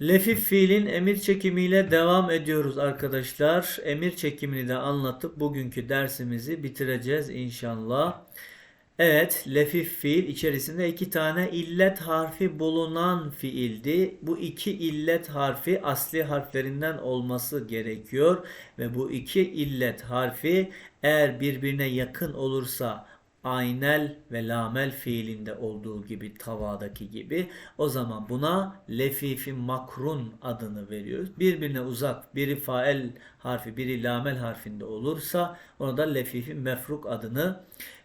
Lefif fiilin emir çekimiyle devam ediyoruz arkadaşlar. Emir çekimini de anlatıp bugünkü dersimizi bitireceğiz inşallah. Evet, lefif fiil içerisinde iki tane illet harfi bulunan fiildi. Bu iki illet harfi asli harflerinden olması gerekiyor ve bu iki illet harfi eğer birbirine yakın olursa aynel ve lamel fiilinde olduğu gibi tavadaki gibi o zaman buna lefifi makrun adını veriyoruz. Birbirine uzak biri fael harfi biri lamel harfinde olursa ona da lefifi mefruk adını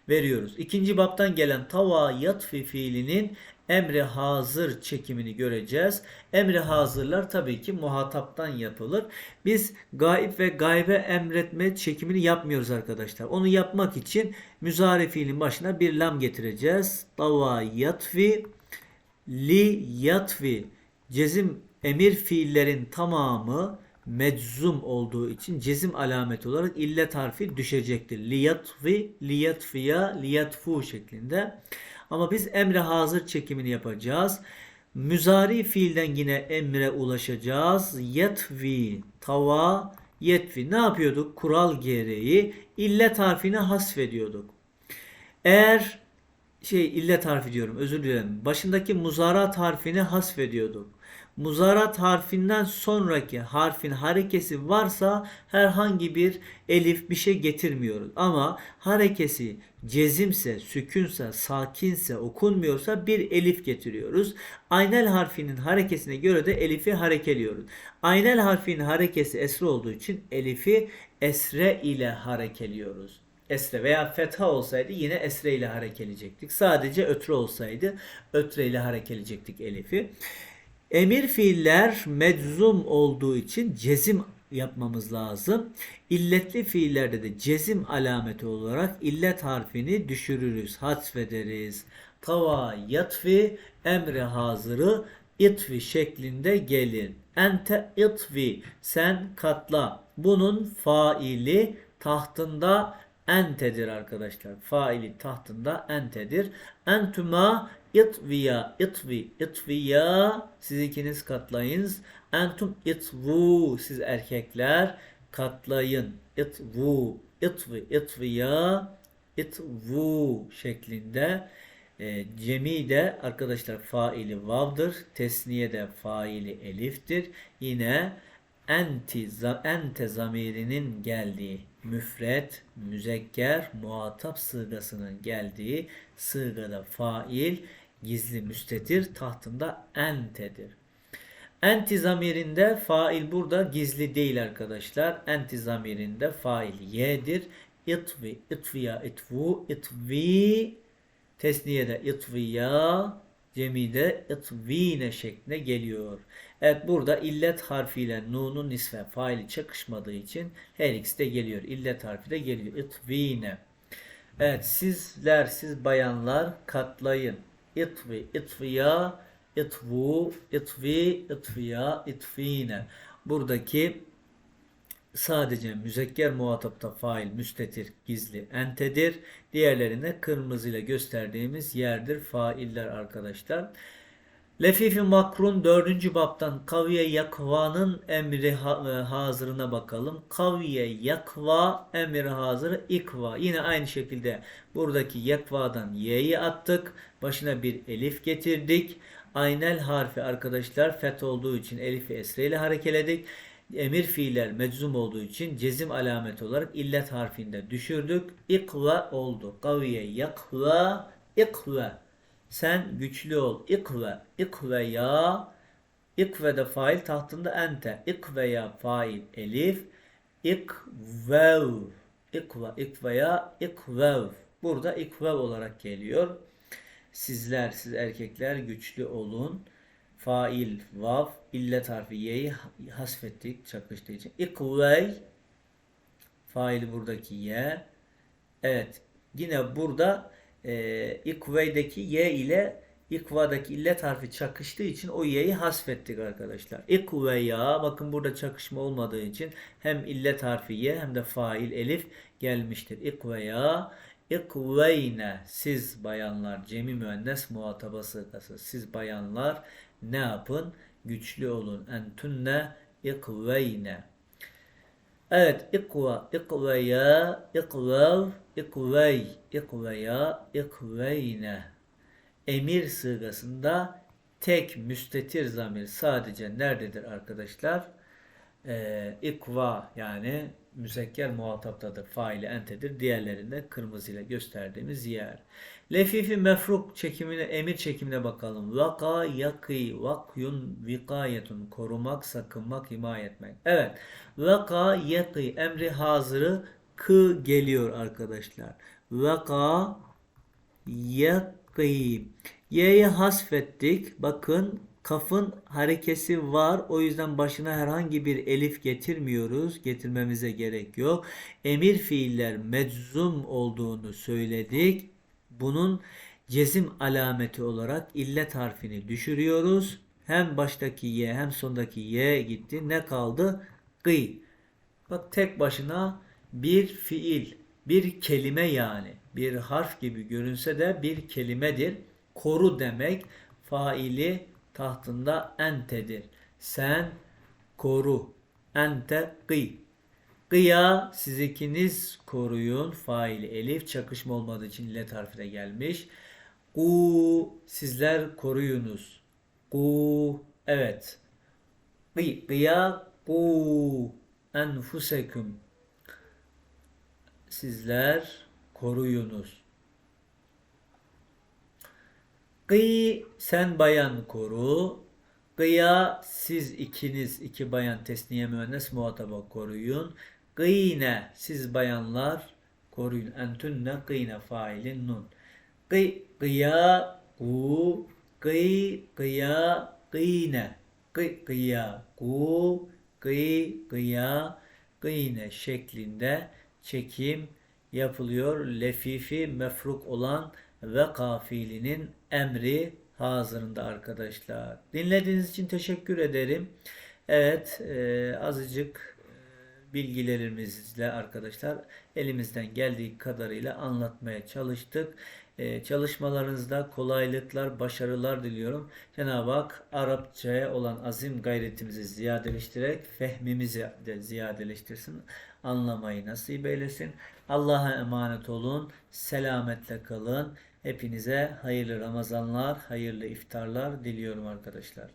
veriyoruz. İkinci baptan gelen tava yatfi fiilinin emri hazır çekimini göreceğiz. Emri hazırlar tabii ki muhataptan yapılır. Biz gaib ve gaybe emretme çekimini yapmıyoruz arkadaşlar. Onu yapmak için müzari fiilin başına bir lam getireceğiz. Tava yatfi li yatfi cezim emir fiillerin tamamı meczum olduğu için cezim alameti olarak illet harfi düşecektir. Liyatfi, liyatfiya, liyatfu şeklinde. Ama biz emre hazır çekimini yapacağız. Müzari fiilden yine emre ulaşacağız. Yetvi, tava, yetvi. Ne yapıyorduk? Kural gereği illet harfini hasfediyorduk. Eğer şey illet harfi diyorum özür dilerim. Başındaki muzarat harfini hasfediyorduk. Muzarat harfinden sonraki harfin harekesi varsa herhangi bir elif bir şey getirmiyoruz. Ama harekesi cezimse, sükünse, sakinse, okunmuyorsa bir elif getiriyoruz. Aynel harfinin harekesine göre de elifi harekeliyoruz. Aynel harfinin harekesi esre olduğu için elifi esre ile harekeliyoruz esre veya fetha olsaydı yine esre ile harekeleyecektik. Sadece ötre olsaydı ötre ile harekeleyecektik elifi. Emir fiiller meczum olduğu için cezim yapmamız lazım. İlletli fiillerde de cezim alameti olarak illet harfini düşürürüz, hasfederiz. Tava yatfi emri hazırı itvi şeklinde gelir. Ente itvi sen katla. Bunun faili tahtında entedir arkadaşlar. Faili tahtında entedir. Entuma itviya itvi itviya siz ikiniz katlayınız. Entum itvu siz erkekler katlayın. Itvu itvi itviya itvu şeklinde e, cemi de arkadaşlar faili vavdır. Tesniye de faili eliftir. Yine enti, ente zamirinin geldiği müfret, müzekker, muhatap sığgasının geldiği sığgada fail, gizli müstetir tahtında entedir. Enti zamirinde fail burada gizli değil arkadaşlar. Enti zamirinde fail y'dir. İtvi, itviya, itvu, itvi, tesniyede itviya, cemide itvine şeklinde geliyor. Evet burada illet harfiyle nunun nisfe faili çakışmadığı için her ikisi de geliyor. İllet harfi de geliyor. İtvine. Evet sizler siz bayanlar katlayın. İtvi, itviya, itvu, itvi, itviya, itvine. Buradaki sadece müzekker muhatapta fail, müstetir, gizli, entedir. Diğerlerine kırmızıyla gösterdiğimiz yerdir failler arkadaşlar. Lefifi makrun 4. baptan kaviye yakvanın emri e, hazırına bakalım. Kaviye yakva emri hazırı ikva. Yine aynı şekilde buradaki yakvadan y'yi attık. Başına bir elif getirdik. Aynel harfi arkadaşlar fet olduğu için elifi esre ile harekeledik. Emir fiiller meczum olduğu için cezim alameti olarak illet harfinde düşürdük. İkva oldu. Kaviye yakva ikva. Sen güçlü ol. İkve. İkve ya. İkve de fail tahtında ente. İkve ya fail elif. İkvev. İkve. İkve ya. İkvev. Burada ikvev olarak geliyor. Sizler, siz erkekler güçlü olun. Fail vav. illet harfi y'yi hasfettik çakıştığı için. İkvey. Faili buradaki y. Evet. Yine burada e, ikveydeki y ile ikvadaki illet harfi çakıştığı için o y'yi hasfettik arkadaşlar. İkveya bakın burada çakışma olmadığı için hem illet harfi y hem de fail elif gelmiştir. İkveya ikveyne siz bayanlar cemi müennes muhatabası siz bayanlar ne yapın? Güçlü olun. Entunne ikveyne. Evet, ikva, ikveya, ikvev, ikvey, ikveya, ikveyne. Emir sığgasında tek müstetir zamir sadece nerededir arkadaşlar? Ee, ikva yani müzekker muhataptadır. Faili entedir. Diğerlerinde kırmızıyla gösterdiğimiz yer. Lefifi mefruk çekimine, emir çekimine bakalım. Vaka, yakı, vakyun, vikayetun. Korumak, sakınmak, himaye etmek. Evet. Vaka, yakı, emri hazırı kı geliyor arkadaşlar. Vaka, yakı. Y'yi hasfettik. Bakın kafın harekesi var. O yüzden başına herhangi bir elif getirmiyoruz. Getirmemize gerek yok. Emir fiiller meczum olduğunu söyledik. Bunun cezim alameti olarak illet harfini düşürüyoruz. Hem baştaki y hem sondaki y gitti. Ne kaldı? Gıy. Bak tek başına bir fiil, bir kelime yani. Bir harf gibi görünse de bir kelimedir. Koru demek faili tahtında entedir. Sen koru. Ente gıy. Gıya siz ikiniz koruyun. Faili elif çakışma olmadığı için illet harfi de gelmiş. Gu sizler koruyunuz. Gu evet. Gıy, gıya gu enfuseküm. Sizler koruyunuz. Gıy sen bayan koru. Gıya siz ikiniz iki bayan tesniye müennes muhataba koruyun. Gıyne siz bayanlar koruyun. Entünne gıyne failin nun. Gıy gıya gu gıy gıya gıyne. Gıy gıya gu gıy gıya gıyne şeklinde çekim yapılıyor. Lefifi mefruk olan ve kafilinin emri hazırında arkadaşlar. Dinlediğiniz için teşekkür ederim. Evet e, azıcık e, bilgilerimizle arkadaşlar elimizden geldiği kadarıyla anlatmaya çalıştık. E, çalışmalarınızda kolaylıklar, başarılar diliyorum. Cenab-ı Hak Arapçaya olan azim gayretimizi ziyadeleştirerek fehmimizi de ziyadeleştirsin. Anlamayı nasip eylesin. Allah'a emanet olun. Selametle kalın. Hepinize hayırlı Ramazanlar, hayırlı iftarlar diliyorum arkadaşlar.